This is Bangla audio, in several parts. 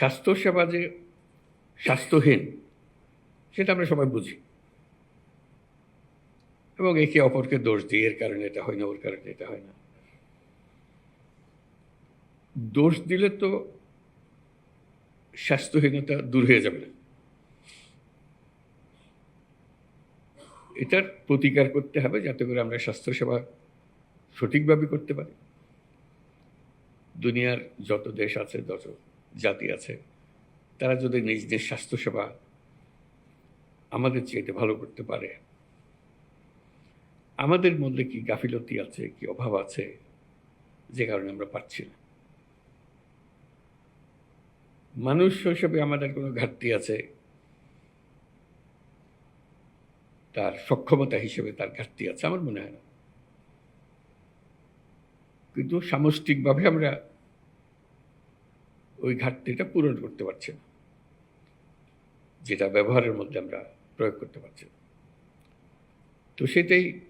স্বাস্থ্যসেবা যে স্বাস্থ্যহীন, সেটা আমরা সবাই বুঝি। এবং একে অপরকে দোষ দিই, এর কারণে এটা হয় না, ওর কারণে এটা হয় না। দোষ দিলে তো স্বাস্থ্যহীনতা দূর হয়ে যাবে না। এটার প্রতিকার করতে হবে যাতে করে আমরা স্বাস্থ্যসেবা সঠিকভাবে করতে পারি। দুনিয়ার যত দেশ আছে যত জাতি আছে, তারা যদি নিজ নিজ স্বাস্থ্যসেবা আমাদের চাইতে ভালো করতে পারে, আমাদের মধ্যে কি গাফিলতি আছে, কি অভাব আছে, যে কারণে আমরা পাচ্ছি না। মানুষ হিসেবে আমাদের কোনো ঘাটতি আছে, তার সক্ষমতা হিসেবে তার ঘাটতি আছে, আমার মনে হয় না। কিন্তু সামষ্টিকভাবে আমরা ওই ঘাটতিটা পূরণ করতে পারছে না। যেটা ব্যবহারের মধ্যে আমরা প্রয়োগ করতে পারছি তো সেটাই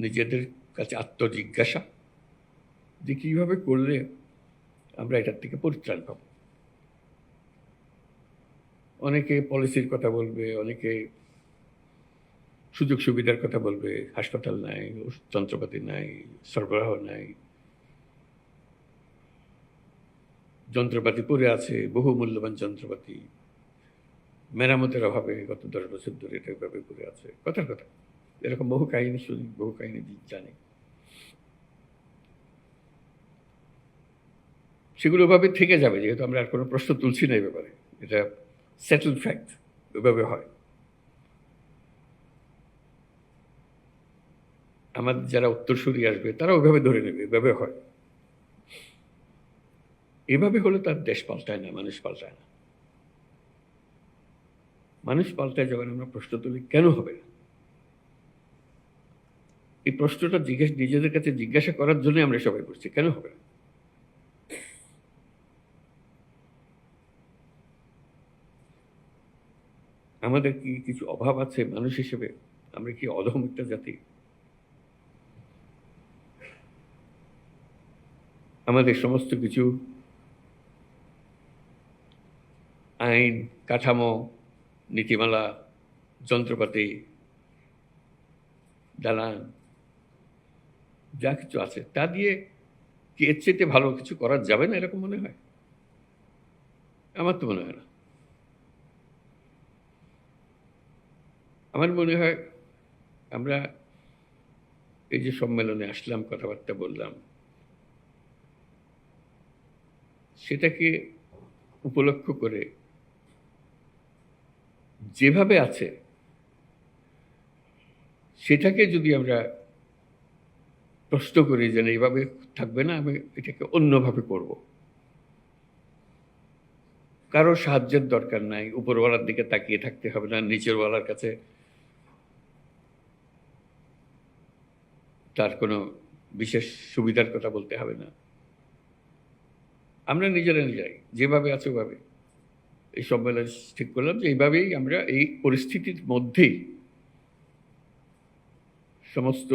নিজেদের কাছে আত্মজিজ্ঞাসা যে কীভাবে করলে আমরা এটার থেকে পরিত্রাণ পাব। অনেকে পলিসির কথা বলবে, অনেকে সুযোগ সুবিধার কথা বলবে, হাসপাতাল নাই, ওষুধ যন্ত্রপাতি নাই, সরবরাহ নাই যন্ত্রপাতি পড়ে আছে বহু মূল্যবান যন্ত্রপাতি। মেরামতের অভাবে গত দশ বছর ধরে এটা এভাবে পড়ে আছে। কথার কথা, এরকম বহু কাহিনী শুনি, বহু কাহিনী জানি। সেগুলো ওভাবে থেকে যাবে, যেহেতু আমরা আর কোনো প্রশ্ন তুলছি না এই ব্যাপারে। এটা সেটেল ফ্যাক্ট ওইভাবে হয়। আমাদের যারা উত্তরসূরি আসবে তারা ওইভাবে ধরে নেবে, এভাবে হয়। এভাবে হলে তার দেশ পাল্টায় না, মানুষ পাল্টায় না। মানুষ পাল্টায় যখন আমরা প্রশ্ন তুলি, কেন হবে না? এই প্রশ্নটা জিজ্ঞেস, নিজেদের কাছে জিজ্ঞাসা করার জন্য আমরা সবাই করছি কেন হবে না? আমাদের কি কিছু অভাব আছে মানুষ হিসেবে? আমরা কি অধম একটা জাতি? আমাদের সমস্ত কিছু আইন, কাঠামো, নীতিমালা, যন্ত্রপাতি, দালান, যা কিছু আছে, তা দিয়ে কি এর চেয়ে ভালো কিছু করা যাবে না এরকম মনে হয়? আমার তো মনে হয় না। আমার মনে হয় আমরা এই যে সম্মেলনে আসলাম, কথাবার্তা বললাম, সেটাকে উপলক্ষ করে যেভাবে আছে, সেটাকে যদি আমরা প্রশ্ন করি যে না এইভাবে থাকবে না, আমি এটাকে অন্যভাবে করব। কারও সাহায্যের দরকার নাই, উপরওয়ালার দিকে তাকিয়ে থাকতে হবে না, নিচেরওয়ালার কাছে তার কোনো বিশেষ সুবিধার কথা বলতে হবে না। আমরা নিজেরা নিজেরাই, যেভাবে আছে ওভাবে। এই সম্মেলন ঠিক করলাম যে এইভাবেই আমরা এই পরিস্থিতির মধ্যেই সমস্ত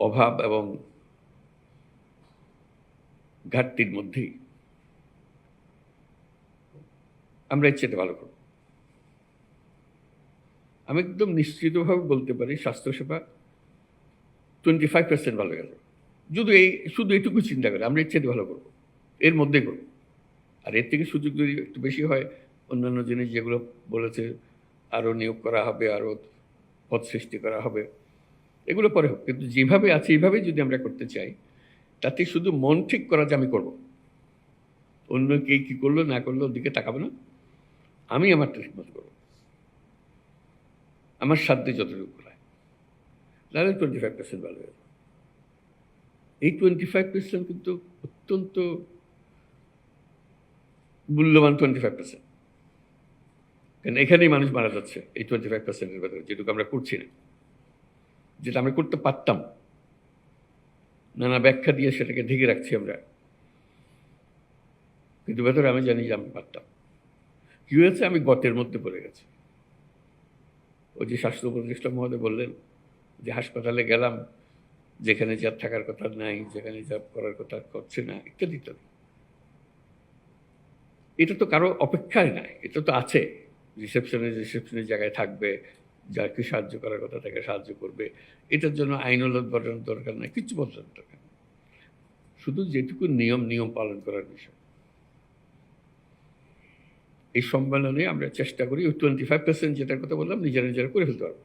অভাব এবং ঘাটতির মধ্যেই আমরা ইচ্ছেতে ভালো করব। আমি একদম নিশ্চিতভাবে বলতে পারি স্বাস্থ্যসেবা টোয়েন্টি ফাইভ পার্সেন্ট ভালো গেল। যদি এই, শুধু এইটুকু চিন্তা করে আমরা ইচ্ছেতে ভালো করব। এর মধ্যে করব। আর এর থেকে সুযোগ যদি একটু বেশি হয়, অন্যান্য জিনিস যেগুলো বলেছে আরও নিয়োগ করা হবে আরও পথ সৃষ্টি করা হবে, এগুলো পরে হোক। কিন্তু যেভাবে আছে এইভাবেই যদি আমরা করতে চাই, তাতে শুধু মন ঠিক করা যে আমি করব। অন্য কে কী করল, না করল, ওর দিকে তাকাবো না। আমি আমারটা ঠিকমতো করব। আমার সাধ্যে যতটুকু হয় তাহলে টোয়েন্টি ফাইভ পার্সেন্ট ভালো হয়ে। এই টোয়েন্টি ফাইভ পার্সেন্ট কিন্তু অত্যন্ত মূল্যবান টোয়েন্টি ফাইভ পার্সেন্ট কারণ এখানেই মানুষ মারা যাচ্ছে এই টোয়েন্টি ফাইভ পার্সেন্টের ভেতরে, যেটুকু আমরা করছি না। যেটা আমরা করতে পারতাম। নানা ব্যাখ্যা দিয়ে সেটাকে ঢেকে রাখছি আমরা। কিন্তু ভেতরে আমি জানি যে আমি পারতাম। কী হয়েছে আমি গতের মধ্যে পড়ে গেছি। ওই যে স্বাস্থ্য উপদেষ্টা মহোদয় বললেন যে হাসপাতালে গেলাম, যেখানে যা থাকার কথা নাই, যেখানে যা করার কথা করছে না, ইত্যাদি ইত্যাদি। এটা তো কারও অপেক্ষায় নাই, এটা তো আছে। রিসেপশনে রিসেপশনের জায়গায় থাকবে, যাকে সাহায্য করার কথা তাকে সাহায্য করবে। এটার জন্য আইনলত বদলানোর দরকার নাই, কিছু বদলানোর দরকার নেই। শুধু যেটুকু নিয়ম নিয়ম পালন করার বিষয়। এই সম্মেলনে আমরা চেষ্টা করি টোয়েন্টি ফাইভ পার্সেন্ট যেটার কথা বললাম, নিজেরা নিজেরা করে ফেলতে পারব।